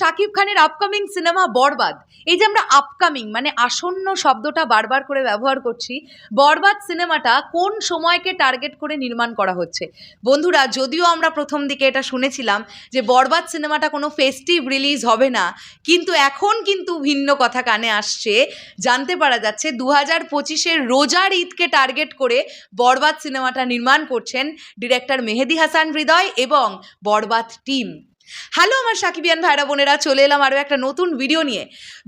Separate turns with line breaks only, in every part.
শাকিব খানের upcoming cinema বরবাদ এই যে আমরা আপকামিং মানে আসন্ন শব্দটা বারবার করে ব্যবহার করছি বরবাদ সিনেমাটা কোন সময়কে টার্গেট করে নির্মাণ করা হচ্ছে? বন্ধুরা, যদিও আমরা প্রথম দিকে এটা শুনেছিলাম যে বরবাদ সিনেমাটা কোনো ফেস্টিভ রিলিজ হবে না, কিন্তু এখন কিন্তু ভিন্ন কথা কানে আসছে। জানতে পারা যাচ্ছে দু হাজার পঁচিশের রোজার ঈদকে টার্গেট করে বরবাদ সিনেমাটা নির্মাণ করছেন ডিরেক্টর মেহেদি হাসান হৃদয় এবং বরবাদ টিম হ্যালো আমার সাকিবিয়ান ভাইরা বোনেরা, চলে এলাম আরও একটা নতুন ভিডিও নিয়ে।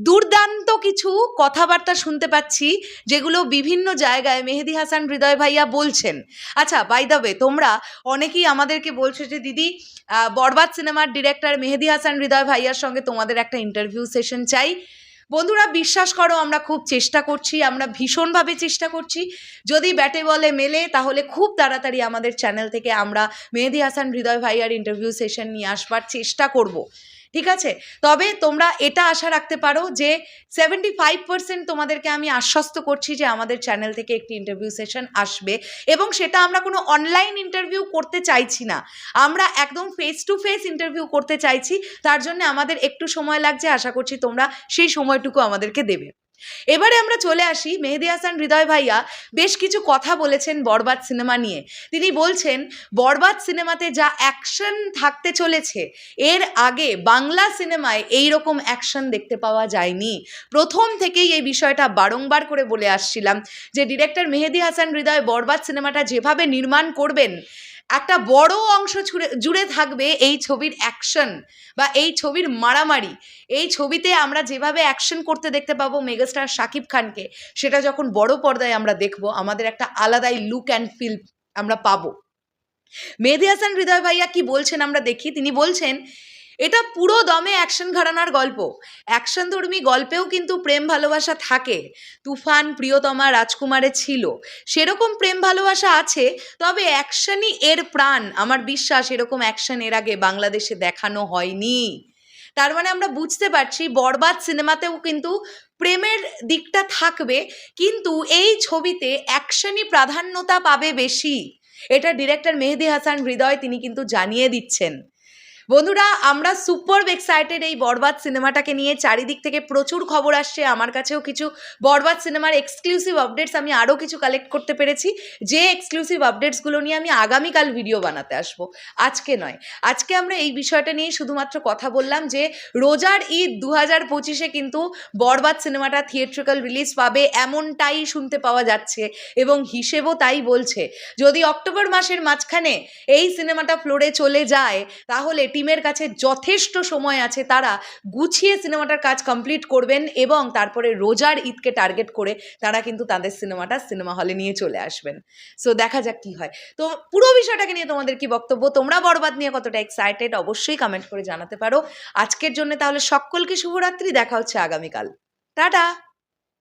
দুর্দান্ত কিছু কথাবার্তা শুনতে পাচ্ছি, যেগুলো বিভিন্ন জায়গায় মেহেদি হাসান হৃদয় ভাইয়া বলছেন। আচ্ছা বাই দ্য ওয়ে তোমরা অনেকেই আমাদেরকে বলছো যে, দিদি বরবাদ সিনেমার ডিরেক্টর মেহেদি হাসান হৃদয় ভাইয়ার সঙ্গে তোমাদের একটা ইন্টারভিউ সেশন চাই। বন্ধুরা, বিশ্বাস করো, আমরা খুব চেষ্টা করছি, আমরা ভীষণভাবে চেষ্টা করছি। যদি ব্যাটে বলে মেলে, তাহলে খুব তাড়াতাড়ি আমাদের চ্যানেল থেকে আমরা মেহেদি হাসান, হৃদয় ভাইয়ার ইন্টারভিউ সেশন নিয়ে আসবার চেষ্টা করব। ঠিক আছে? তবে তোমরা এটা আশা রাখতে পারো যে সেভেন্টি ফাইভ পার্সেন্ট তোমাদেরকে আমি আশ্বস্ত করছি যে আমাদের চ্যানেল থেকে একটি ইন্টারভিউ সেশন আসবে এবং সেটা আমরা কোনো অনলাইন ইন্টারভিউ করতে চাইছি না। আমরা একদম ফেস টু ফেস ইন্টারভিউ করতে চাইছি। তার জন্য আমাদের একটু সময় লাগছে। আশা করছি তোমরা সেই সময়টুকু আমাদেরকে দেবে। এবারে আমরা চলে আসি মেহেদি হাসান হৃদয় ভাইয়া বেশ কিছু কথা বলেছেন বরবাদ সিনেমা নিয়ে। তিনি বলছেন, বরবাদ সিনেমাতে যা অ্যাকশন থাকতে চলেছে, এর আগে বাংলা সিনেমায় এই রকম অ্যাকশন দেখতে পাওয়া যায়নি। প্রথম থেকেই এই বিষয়টা বারংবার করে বলে আসছিলাম যে, ডিরেক্টর মেহেদি হাসান হৃদয়, বরবাদ সিনেমাটা যেভাবে নির্মাণ করবেন একটা বড় অংশ ছুড়ে, জুড়ে থাকবে এই ছবির অ্যাকশন বা এই ছবির মারামারি। এই ছবিতে আমরা যেভাবে অ্যাকশন করতে দেখতে পাবো মেগাস্টার শাকিব খানকে, সেটা যখন বড় পর্দায় আমরা দেখব, আমাদের একটা আলাদাই লুক অ্যান্ড ফিল আমরা পাবো। মেহেদি হাসান হৃদয় ভাইয়া কি বলছেন আমরা দেখি? তিনি বলছেন এটা পুরো দমে অ্যাকশন ঘরানার গল্প। অ্যাকশন ধর্মী গল্পেও কিন্তু প্রেম ভালোবাসা থাকে। তুফান প্রিয়তমা রাজকুমারে ছিল। সেরকম প্রেম ভালোবাসা আছে, তবে অ্যাকশনই এর প্রাণ। আমার বিশ্বাস এরকম অ্যাকশন এর আগে বাংলাদেশে দেখানো হয়নি। তার মানে আমরা বুঝতে পারছি, বরবাদ সিনেমাতেও কিন্তু প্রেমের দিকটা থাকবে, কিন্তু এই ছবিতে অ্যাকশনই প্রাধান্যতা পাবে বেশি। এটা ডিরেক্টর মেহেদি হাসান হৃদয় তিনি কিন্তু জানিয়ে দিচ্ছেন। বন্ধুরা, আমরা সুপার এক্সাইটেড এই বরবাদ সিনেমাটাকে নিয়ে। চারিদিক থেকে প্রচুর খবর আসছে। আমার কাছেও কিছু বরবাদ সিনেমার এক্সক্লুসিভ আপডেটস আমি আরও কিছু কালেক্ট করতে পেরেছি। যে এক্সক্লুসিভ আপডেটসগুলো নিয়ে আমি আগামীকাল ভিডিও বানাতে আসব। আজকে নয়। আজকে আমরা এই বিষয়টা নিয়ে শুধুমাত্র কথা বললাম যে, রোজার ঈদ দু হাজার পঁচিশে কিন্তু বরবাদ সিনেমাটা থিয়েট্রিক্যাল রিলিজ পাবে, এমনটাই শুনতে পাওয়া যাচ্ছে এবং হিসেবও তাই বলছে। যদি অক্টোবর মাসের মাঝখানে এই সিনেমাটা ফ্লোরে চলে যায়, তাহলে টিমের কাছে যথেষ্ট সময় আছে, তারা গুছিয়ে সিনেমাটার কাজ কমপ্লিট করবেন এবং তারপরে রোজার ঈদকে টার্গেট করে তারা কিন্তু তাদের সিনেমাটা সিনেমা হলে নিয়ে চলে আসবেন। সো দেখা যাক কি হয়। তো, পুরো বিষয়টাকে নিয়ে তোমাদের কি বক্তব্য? তোমরা বরবাদ নিয়ে কতটা এক্সাইটেড অবশ্যই কমেন্ট করে জানাতে পারো। আজকের জন্য তাহলে সকলকে শুভরাত্রি। দেখা হচ্ছে আগামীকাল। টাটা!